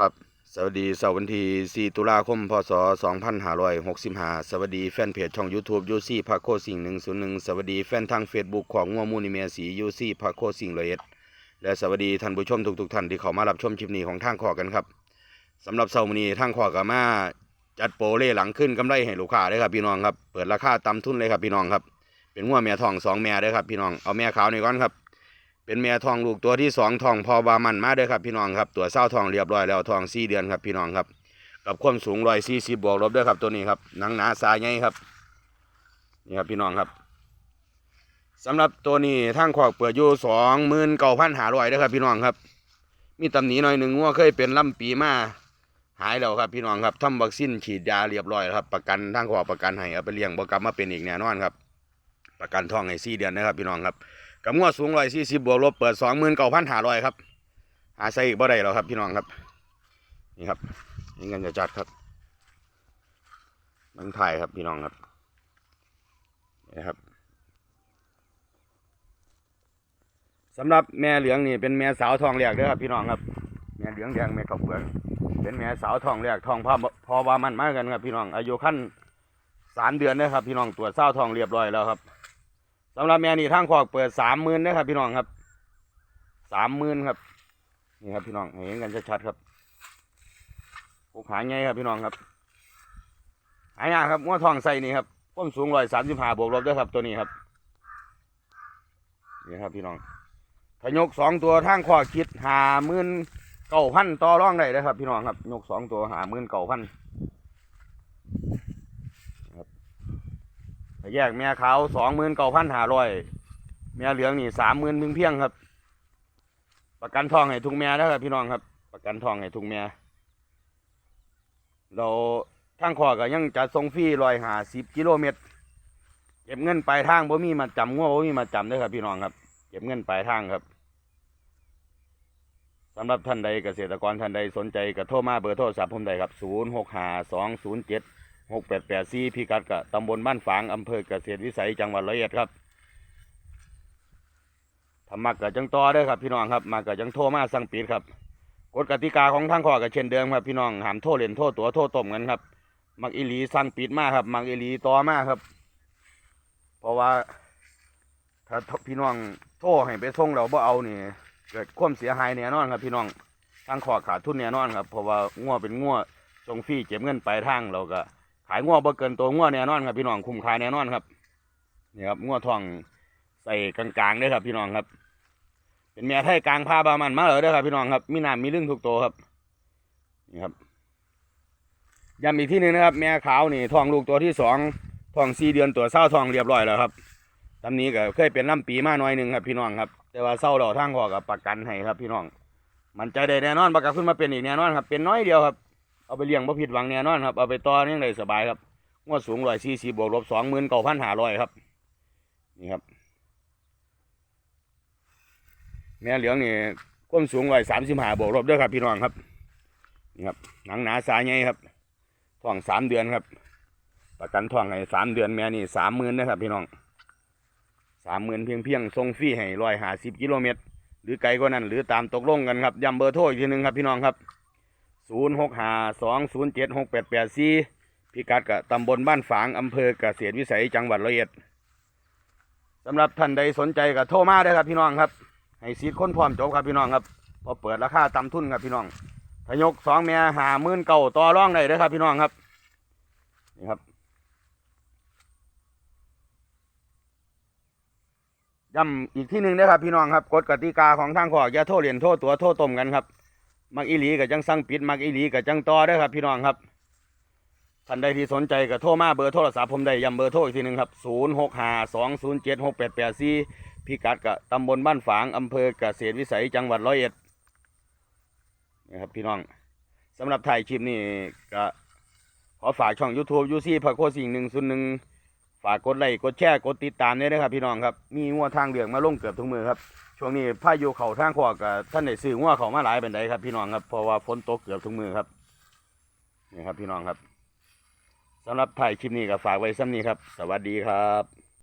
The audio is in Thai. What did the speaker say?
ครับ สวัสดีเสาร์วันที่4ตุลาคม พศ 2565 สวัสดีแฟนเพจช่อง YouTube ยูซี่พาโคสิ่ง101สวัสดีแฟนทาง Facebook ของงัวมูนิเมียสียูซี่พาโคสิ่งเลยเอ็ดและสวัสดีท่านผู้ชมทุกๆท่านที่เข้ามารับชมคลิปนี้ของทางขอกันครับสำหรับเสาร์วันนี้ทางขอกับมาจัดโปรเล่หลังขึ้นกำไรให้ลูกค้าเลยครับพี่น้องครับ เปิดราคาต่ำทุนเลยครับพี่น้องครับ เป็นงัวแม่ทองสองแม่เด้ครับพี่น้อง เอาแม่ขาวนี่ก่อนครับ เป็นแม่ทองลูกตัวที่สองทองพอบามันมาเด้อครับพี่น้องครับตัวเศร้าทองเรียบร้อยแล้วทองสี่เดือนครับพี่น้องครับ กับความสูงร้อยสี่สิบบวกลบด้อครับตัวนี้ครับหนังหนาสายใหญ่ครับนี่ครับพี่น้องครับสำหรับตัวนี้ทางขอกเปิดอยู่สองหมื่นเก้าพันหาร้อยเด้อครับพี่น้องครับ มีตำหนิหน่อยหนึ่งว่าเคยเป็นลำปีมาหายแล้วครับพี่น้องครับทำวัคซีนฉีดยาเรียบร้อยแล้วครับประกันทางขอกประกันให้เอาไปเลี้ยงบ่กลับมาเป็นอีกแน่นอนครับ ประกันทองให้สี่เดือนนะครับพี่น้องครับ กับงวดสูงร้อยสี่สิบบวกลบเปิดสองหมื่นเก้าพันห้าร้อยครับหาใส่อีกบ่ได้แล้วครับพี่น้องครับ นี่ครับนี่เงินจะจัดครับมันถ่ายครับพี่น้องครับนี่ครับสำหรับแม่เหลืองนี่เป็นแม่สาวทองแรกเด้อครับพี่น้องครับ แม่เหลืองแดงแม่ขาวเปลือกเป็นแม่สาวทองแรกทองพ่อพอว่ามันมากกันครับพี่น้องอายุขั้นสามเดือนนะครับ พี่น้องตรวจเศร้าทองเรียบร้อยแล้วครับ สำหรับแม่นี่ทางขอกเปิดสามหมื่นนะครับพี่น้องครับสามหมื่นครับนี่ครับพี่น้องเห็นกันชัดๆครับผูกหางไงครับพี่น้องครับหายากครับง้อทองใส่นี่ครับความสูงร้อยสามสิบห้าบวกลบด้วยครับตัวนี้ครับนี่ครับพี่น้องถ้ายกสองตัวทางขอกคิดหาหมื่นเก้าพันต่อร่องได้เลยครับ พี่น้องครับยกสองตัวหาหมื่นเก้าพัน แยกเม่ขาวสองหมื่นเก้าพันห้าร้อยเมียเหลืองนี่สามหมื่นเพียงเพียงครับ ประกันทองให้ทุกเมียนะครับพี่น้องครับ ประกันทองให้ทุกเมียเราทางขอก็ยังจะส่งฟรีลอยหาสิบกิโลเมตร เก็บเงินปลายทางบ่มีมาจำง้อบ่มีมาจำด้ครับ พี่น้องครับ เก็บเงินปลายทางครับสำหรับท่านใดเกษตรกรท่านใดสนใจกระโทรมาเบอร์โทรศัพท์ผมได้ครับย์เจ็ด หกแปดแปดสี่พิกัดกับตำบลบ้านฝางอำเภอเกษตรวิสัยจังหวัดร้อยเอ็ดครับถ้ามักกับจังต่อเด้ครับพี่น้องครับ มากับจังโทรมาสั่งปิดครับกฎกติกาของทางขอกับเช่นเดิมครับพี่น้องหามโทษเล่นโทษตัวโทษต้มกันครับ มักอีหลีสั่งปิดมากครับ มักอีหลีต่อมากครับ เพราะว่าถ้าพี่น้องโทษให้ไปส่งเราบ่เอานี่เกิดความเสียหายแน่นอนครับ พี่น้องทางขอขาดทุนแน่นอนครับเพราะว่างัวเป็นงัวส่งฟรีเก็บเงินปลายทางเราก็ ขายงัวบ่เกินตัวงัวแน่นอนครับพี่น้องคุ้มค่าแน่นอนครับนี่ครับงัวทองใส่กลางๆเด้อครับ พี่น้องครับ เป็นแม่ไทยกลางพาบามันมาเลยเด้อครับ พี่น้องครับมีน้ำมีลึงทุกตัวครับนี่ครับย้ำอีกที่หนึ่งนะครับ แม่ขาวนี่ทองลูกตัวที่สองทองสี่เดือนตัวเศร้าทองเรียบร้อยแล้วครับตำนี้ก็เคยเป็นลำปีมาหน่อยหนึ่งครับ พี่น้องครับ แต่ว่าเศร้าเราทางขอกับประกันให้ครับ พี่น้อง มันใจได้แน่นอนประกันขึ้นมาเป็นอีกแน่นอนครับ เป็นน้อยเดียวครับ เอาไปเลี้ยงบ่ผิดหวังแน่นอนครับ เอาไปต่อนี่ได้สบายครับงวดสูงร้อยสี่สิบบวกลบสองหมื่นเก้าพันห้าร้อยครับ นี่ครับ แม่เหลืองนี่ความสูงร้อยสามสิบห้าบวกลบด้วยครับพี่น้องครับ นี่ครับ หนังหนาสายใหญ่ครับท้องสามเดือนครับ ประกันท้องให้สามเดือนแม่นี่สามหมื่นนะครับ พี่น้องสามหมื่นเพียงเพียงๆส่งฟรีให้ร้อยห้าสิบกิโลเมตร หรือไกลกว่านั้น หรือตามตกลงกันครับย้ำเบอร์โทรอีกทีหนึ่งครับพี่น้องครับ ศูนย์หกห้าสองศูนย์เจ็ดหกแปดแปดสี่พิกัดกับตำบลบ้านฝางอำเภอเกษตรวิสัยจังหวัดร้อยเอ็ดสำหรับท่านใดสนใจก็โทรมาได้ครับพี่น้องครับ ให้ซีดค้นพร้อมจบครับพี่น้องครับพอเปิดราคาต่ำทุนครับพี่น้องทยกสองเมียหาหมื่นเก่าต่อร่องได้เลยครับพี่น้องครับนี่ครับย้ำอีกที่หนึ่งนะครับพี่น้องครับกฎกติกาของทางขอกอย่าโทษเหรียญโทษตัวโทษต้มกันครับ มักอีหลีกับจังสั่งปิดมักอีหลีกับจังต่อเด้ครับ พี่น้องครับท่านใดที่สนใจก็โทรมาเบอร์โทรศัพท์ผมได้ย้ำเบอร์โทรอีกทีหนึ่งครับศูนย์หกห้าสองศูนย์เจ็ดหกแปดแปดสี่พิกัดกับตำบลบ้านฝางอำเภอเกษตรวิสัยจังหวัดร้อยเอ็ดนี่ครับพี่น้องสำหรับถ่ายคลิปนี้ก็ขอฝากช่อง YouTube ยูซี่พระโคสิ่งหนึ่งศูนย์หนึ่ง ฝากกดไลค์กดแชร์กดติดตามด้วยนะครับ พี่น้องครับมีงัวทางเหลืองมาลงเกือบทุกมือครับช่วงนี้พายุเขาทางขวากับท่านได้ซื้องัวเขามาหลายเป็นไดครับ พี่น้องครับเพราะว่าฝนตกเกือบทุกมือครับนี่ครับพี่น้องครับสำหรับถ่ายคลิปนี้ก็ฝากไว้ซ้ำนี้ครับ สวัสดีครับ